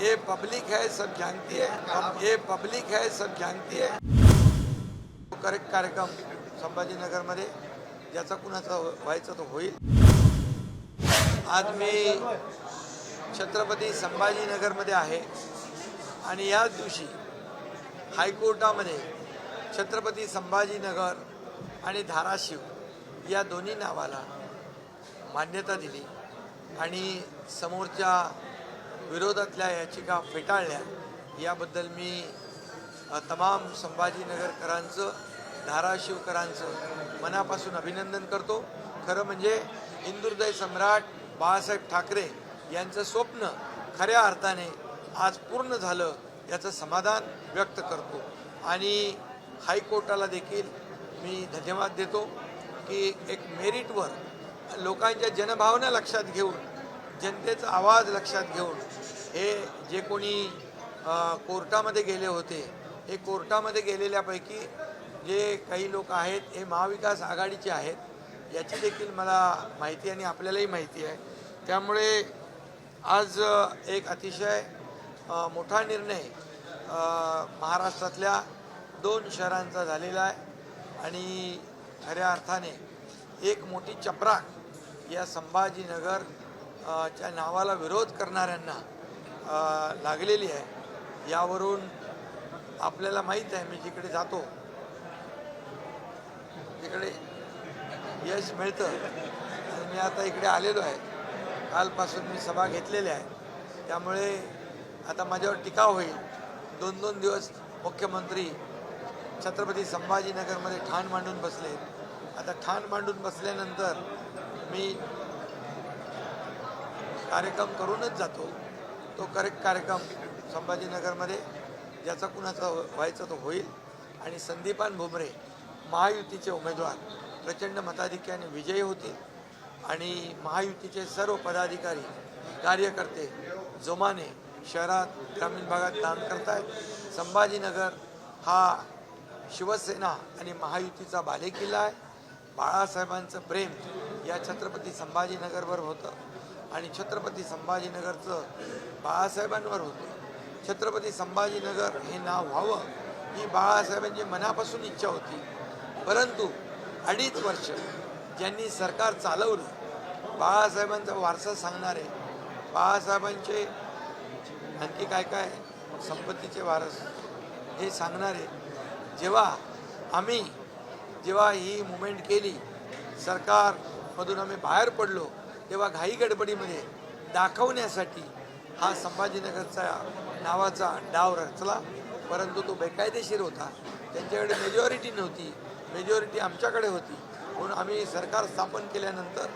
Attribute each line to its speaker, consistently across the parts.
Speaker 1: ये पब्लिक है सब जानती है। अब ये पब्लिक है सब जानती है। करेक्ट कार्यक्रम संभाजीनगरमध्ये ज्याचा कुणाचा व्हायचा तो होईल. आज मी छत्रपती संभाजीनगरमध्ये आहे. आणि याच दिवशी हायकोर्टामध्ये छत्रपती संभाजीनगर आणि धाराशिव या दोन्ही नावाला मान्यता दिली. आणि समोरच्या विरोधातल्या याचिका फेटाळल्या. याबद्दल मी तमाम संभाजीनगरकरांचं धाराशिवकरांचं मनापासून अभिनंदन करतो. खरं म्हणजे हिंदुहृदय सम्राट बाळासाहेब ठाकरे यांचं स्वप्न खऱ्या अर्थाने आज पूर्ण झालं याचं समाधान व्यक्त करतो. आणि हायकोर्टाला देखील मी धन्यवाद देतो की एक मेरिटवर लोकांच्या जनभावना लक्षात घेऊन जनतेचा आवाज लक्षात घेऊन हे जे कोणी कोर्टामध्ये गेले होते हे कोर्टामध्ये गेलेल्यापैकी जे काही लोक आहेत हे महाविकास आघाडीचे आहेत याची देखील मला माहिती आणि आपल्यालाही माहिती आहे. त्यामुळे आज एक अतिशय मोठा निर्णय महाराष्ट्रातल्या दोन शहरांचा झालेला आहे आणि खऱ्या अर्थाने एक मोठी चपराक या संभाजीनगर च्या नावाला विरोध करणाऱ्यांना लागलेली आहे यावरून आपल्याला माहीत आहे मी जिकडे जातो तिकडे यश मिळतं. मी आता इकडे आलेलो आहे. कालपासून मी सभा घेतलेल्या आहे त्यामुळे आता माझ्यावर टीका होईल. दोन दोन दिवस मुख्यमंत्री छत्रपती संभाजीनगरमध्ये ठाण मांडून बसले. आता ठाण मांडून बसल्यानंतर मी कार्यक्रम करूनच जातो. तो करेक्ट कार्यक्रम संभाजीनगरमध्ये ज्याचा कुणाचा व्हायचा तो होईल. आणि संदीपान भुमरे महायुतीचे उमेदवार प्रचंड मताधिक्याने विजयी होतील आणि महायुतीचे सर्व पदाधिकारी कार्यकर्ते जोमाने शहरात ग्रामीण भागात काम करतायत. संभाजीनगर हा शिवसेना आणि महायुतीचा बालेकिल्ला आहे. बाळासाहेबांचं प्रेम या छत्रपती संभाजीनगरवर होतं. आणि छत्रपती संभाजीनगरचं बाळासाहेबांवर होतं. छत्रपती संभाजीनगर हे नाव व्हावं ही बाळासाहेबांची मनापासून इच्छा होती. परंतु अडीच वर्ष ज्यांनी सरकार चालवलं बाळासाहेबांचा वारसा सांगणारे बाळासाहेबांचे आणखी काय काय संपत्तीचे वारस हे सांगणारे जेव्हा आम्ही जेव्हा ही मुवमेंट केली सरकारमधून आम्ही बाहेर पडलो तेव्हा घाई गडबडीमध्ये दाखवण्यासाठी हा संभाजीनगरचा नावाचा डाव रचला. परंतु तो बेकायदेशीर होता. त्यांच्याकडे मेजॉरिटी नव्हती. मेजॉरिटी आमच्याकडे होती. म्हणून आम्ही सरकार स्थापन केल्यानंतर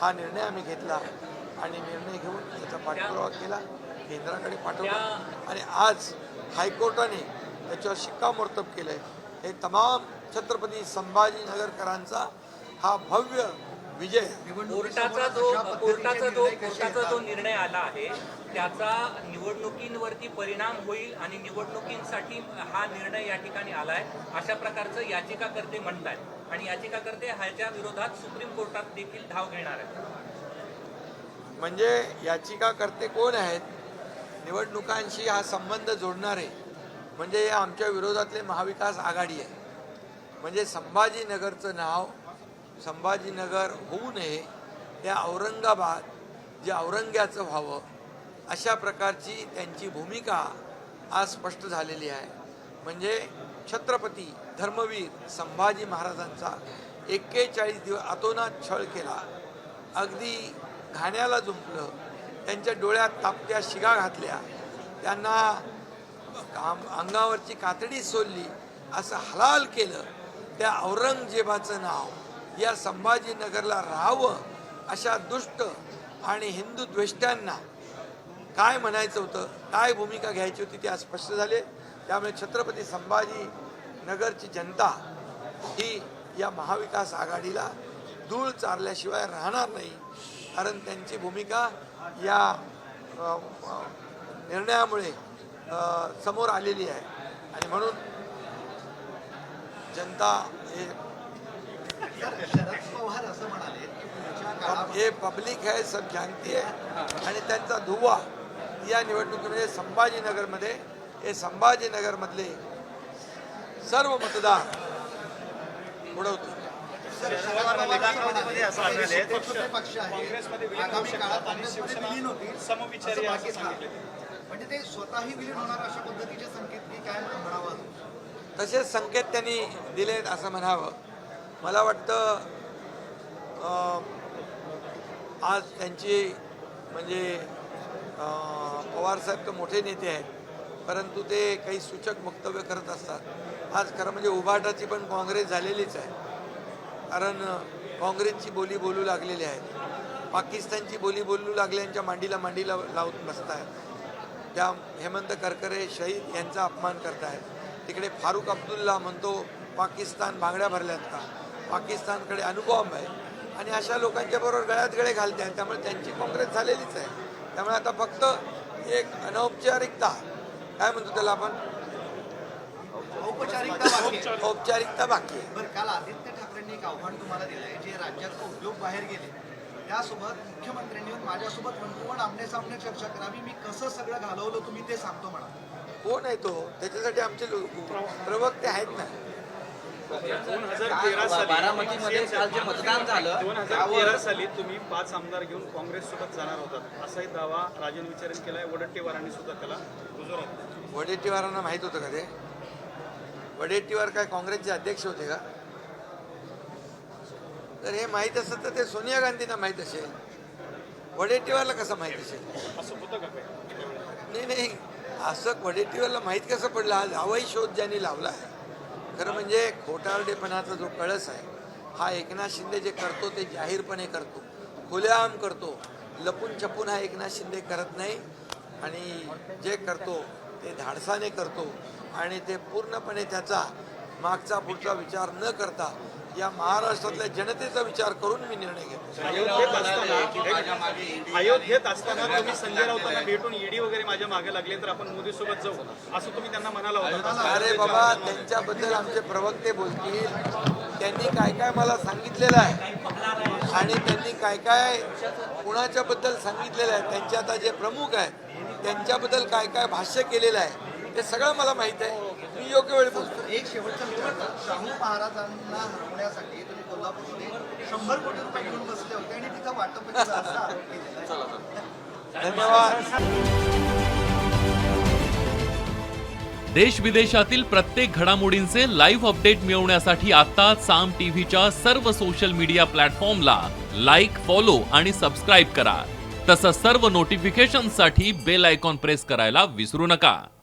Speaker 1: हा निर्णय आम्ही घेतला आणि निर्णय घेऊन त्याचा पाठपुरावा केला. केंद्राकडे पाठवला. आणि आज हायकोर्टाने त्याच्यावर शिक्कामोर्तब केलं आहे हे तमाम छत्रपती संभाजीनगरकरांचा हा भव्य विजय.
Speaker 2: कोर्टाचा जो कोर्टाचा जो कोर्टाचा जो निर्णय आला आहे त्याचा निवडणुकींवरती परिणाम होईल आणि निवडणुकींसाठी हा निर्णय या ठिकाणी आलाय. अशा प्रकारचं याचिकाकर्ते म्हणतात आणि याचिकाकर्ते ह्याच्या विरोधात सुप्रीम कोर्टात देखील धाव घेणार आहेत.
Speaker 1: म्हणजे याचिकाकर्ते कोण आहेत? निवडणुकांशी हा संबंध जोडणारे म्हणजे हे आमच्या विरोधातले महाविकास आघाडी आहे. म्हणजे संभाजीनगरचं नाव संभाजीनगर होऊ नये त्या औरंगाबाद जे औरंग्याचं व्हावं अशा प्रकारची त्यांची भूमिका आज स्पष्ट झालेली आहे. म्हणजे छत्रपती धर्मवीर संभाजी महाराजांचा एक्केचाळीस दिवस अतोनात छळ केला. अगदी घाण्याला जुंपलं त्यांच्या डोळ्यात तापत्या शिगा घातल्या त्यांना काम अंगावरची कातडी सोडली असं हलाल केलं त्या औरंगजेबाचं नाव. या संभाजीनगरला राहावं अशा दुष्ट आणि हिंदू द्वेष्ट्यांना काय म्हणायचं होतं काय भूमिका घ्यायची होती ते आज स्पष्ट झाले. त्यामुळे छत्रपती संभाजी नगरची जनता ही या महाविकास आघाडीला धूळ चारल्याशिवाय राहणार नाही कारण त्यांची भूमिका या निर्णयामुळे समोर आलेली आहे. आणि म्हणून जनता हे
Speaker 3: शरद पवार असं म्हणाले की पुढच्या काळात
Speaker 1: ये पब्लिक है सब जानती है. आणि त्यांचा धुवा या निवडणुकीमध्ये संभाजीनगरमध्ये हे संभाजीनगरमधले सर्व मतदार उडवतील
Speaker 3: आहे. आहे.
Speaker 4: सांगितलं.
Speaker 3: म्हणजे ते स्वतःही विलीन होणार अशा पद्धतीचे संकेत की काय म्हणावं?
Speaker 1: तसेच संकेत त्यांनी दिलेत असं म्हणावं. मला वाटतं आज त्यांची म्हणजे पवारसाहेब तर मोठे नेते आहेत परंतु ते काही सूचक वक्तव्य करत असतात. आज खरं म्हणजे उभाटाची पण काँग्रेस झालेलीच आहे. कारण काँग्रेसची बोली बोलू लागलेली आहे पाकिस्तानची बोली बोलू लागल्यांच्या मांडीला मांडीला लावून आहेत त्या हेमंत करकरे शहीद यांचा अपमान करतायत. तिकडे फारुख अब्दुल्ला म्हणतो पाकिस्तान बांगड्या भरल्यात का? पाकिस्तानकडे अणुबॉम्ब आहे. आणि अशा लोकांच्या बरोबर गळ्यात गळे घालते आहेत त्यामुळे त्यांची काँग्रेस झालेलीच आहे. त्यामुळे आता फक्त एक अनौपचारिकता. काय म्हणतो त्याला आपण?
Speaker 3: औपचारिकता बाकी आहे.
Speaker 1: औपचारिकता बाकी आहे.
Speaker 3: बरं काल आदित्य ठाकरेंनी एक आव्हान तुम्हाला दिलं आहे जे राज्यात उद्योग बाहेर गेले. त्यासोबत मुख्यमंत्र्यांनी माझ्यासोबत वन आमने सामने चर्चा करावी. मी कसं सगळं घालवलं तुम्ही ते सांगतो म्हणा
Speaker 1: कोण आहे तो? त्याच्यासाठी आमचे प्रवक्ते आहेत ना.
Speaker 5: बारामतीमध्ये काल जे मतदान झालं
Speaker 4: दोन हजार तेरा साली तुम्ही पाच आमदार घेऊन काँग्रेस सोबत जाणार होतात. असाही दावा राजन विचारण केलाय वडट्टीवारांनी सुद्धा त्याला रुजू
Speaker 1: वडेट्टीवारांना माहीत होतं का ते? वडेट्टीवार काय काँग्रेसचे अध्यक्ष होते का? तर हे माहीत असतं तर ते सोनिया गांधींना माहीत असेल. वडेट्टीवारला कसं माहीत असेल?
Speaker 4: असं होतं का काय
Speaker 1: नाही नाही. असं वडेट्टीवारला माहीत कसं पडलं? आज हवाई शोध ज्यांनी लावला आहे खरं म्हणजे खोटारडेपणाचा जो कळस आहे हा एकनाथ शिंदे जे करतो ते जाहीरपणे करतो. खुलेआम करतो. लपून छपून हा एकनाथ शिंदे करत नाही. आणि जे करतो ते धाडसाने करतो. आणि ते पूर्णपणे त्याचा मागचा पुढचा विचार न करता या महाराष्ट्रातल्या जनतेचा विचार करून मी निर्णय घेतो.
Speaker 4: अयोध्येत असताना तुम्ही संजय राऊतांना भेटून ईडी वगैरे माझ्या मागे लागले तर आपण मोदी सोबत जाऊ असं तुम्ही त्यांना म्हणाला होता
Speaker 1: अरे बाबा त्यांच्याबद्दल आमचे प्रवक्ते बोलतील. त्यांनी काय काय मला सांगितलेलं आहे? आणि त्यांनी काय काय कुणाच्या बद्दल सांगितलेलं आहे? त्यांचे आता जे प्रमुख आहेत त्यांच्याबद्दल काय काय भाष्य केलेलं आहे ते सगळं मला माहीत आहे. योग्य वेळी बोलतो
Speaker 3: एक शेवटचा शाहू महाराजांना हरवण्यासाठी तुम्ही कोल्हापूरमध्ये शंभर कोटी रुपये घेऊन बसले होते आणि तिथं वाटप केलं असा आरोप केलेला आहे.
Speaker 1: धन्यवाद.
Speaker 6: देश विदेशातील प्रत्येक घडामोडींचे लाईव्ह अपडेट मिळवण्यासाठी आता साम टीव्हीच्या सर्व सोशल मीडिया प्लॅटफॉर्मला लाईक फॉलो आणि सबस्क्राईब करा. तसंच सर्व नोटिफिकेशनसाठी बेल आयकॉन प्रेस करायला विसरू नका.